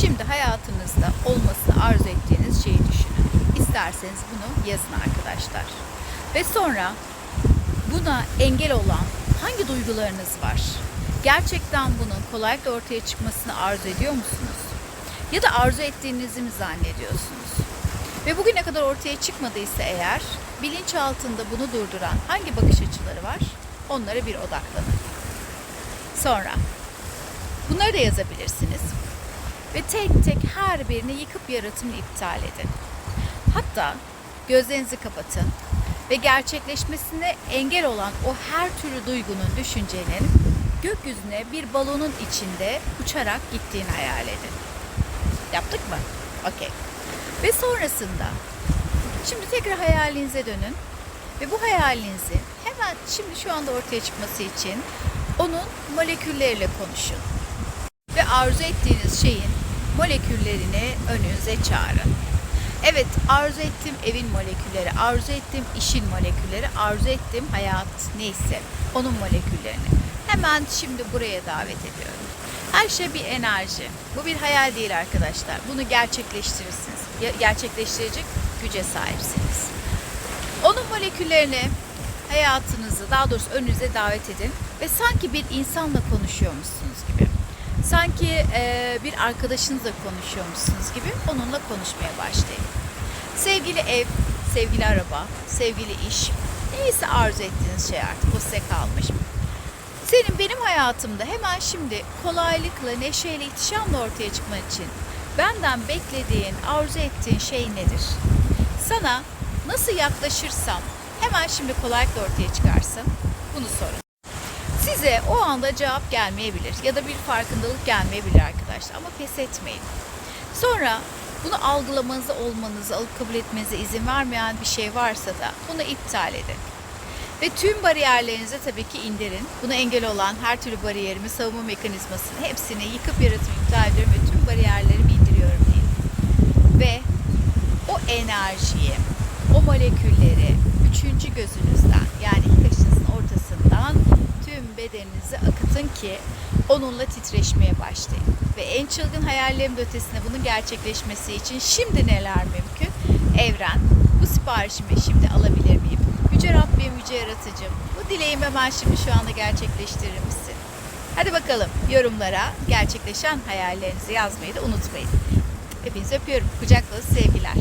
Şimdi hayatınızda olmasını arzu ettiğiniz şeyi düşünün. İsterseniz bunu yazın arkadaşlar. Ve sonra buna engel olan hangi duygularınız var? Gerçekten bunun kolaylıkla ortaya çıkmasını arzu ediyor musunuz? Ya da arzu ettiğinizi mi zannediyorsunuz? Ve bugüne kadar ortaya çıkmadıysa eğer bilinç altında bunu durduran hangi bakış açıları var? Onlara bir odaklanın. Sonra bunları da yazabilirsiniz. Ve tek tek her birini yıkıp yaratımını iptal edin. Hatta gözlerinizi kapatın ve gerçekleşmesine engel olan o her türlü duygunun, düşüncenin gökyüzüne bir balonun içinde uçarak gittiğini hayal edin. Yaptık mı? Okey. Ve sonrasında şimdi tekrar hayalinize dönün ve bu hayalinizi hemen şimdi şu anda ortaya çıkması için onun molekülleriyle konuşun. Arzu ettiğiniz şeyin moleküllerini önünüze çağırın. Evet, arzu ettiğim evin molekülleri, arzu ettiğim işin molekülleri, arzu ettiğim hayat neyse onun moleküllerini. Hemen şimdi buraya davet ediyorum. Her şey bir enerji. Bu bir hayal değil arkadaşlar. Bunu gerçekleştirirsiniz. Gerçekleştirecek güce sahipsiniz. Onun moleküllerini hayatınızı, daha doğrusu önünüze davet edin ve sanki bir insanla konuşuyormuşsunuz gibi. Sanki eee, bir arkadaşınızla konuşuyormuşsunuz gibi onunla konuşmaya başlayın. Sevgili ev, sevgili araba, sevgili iş, neyse arzu ettiğiniz şey artık o size kalmış. Senin benim hayatımda hemen şimdi kolaylıkla, neşeyle, ihtişamla ortaya çıkman için benden beklediğin, arzu ettiğin şey nedir? Sana nasıl yaklaşırsam hemen şimdi kolaylıkla ortaya çıkarsın. Bunu sorun. Size o anda cevap gelmeyebilir ya da bir farkındalık gelmeyebilir arkadaşlar ama pes etmeyin. Sonra bunu algılamanızı, olmanızı, alıp kabul etmenize izin vermeyen bir şey varsa da bunu iptal edin. Ve tüm bariyerlerinizi tabii ki indirin. Buna engel olan her türlü bariyerimi, savunma mekanizmasını hepsini yıkıp yaratımı iptal ediyorum ve tüm bariyerlerimi indiriyorum deyin. Ve o enerjiyi, o molekülleri üçüncü gözünüzden tüm bedeninize akıtın ki onunla titreşmeye başlayın. Ve en çılgın hayallerimin ötesinde bunun gerçekleşmesi için şimdi neler mümkün? Evren, bu siparişimi şimdi alabilir miyim? Yüce Rabbim, Yüce Yaratıcım, bu dileğimi hemen şimdi şu anda gerçekleştirir misin? Hadi bakalım yorumlara gerçekleşen hayallerinizi yazmayı da unutmayın. Hepinizi öpüyorum. Kucak dolusu sevgiler.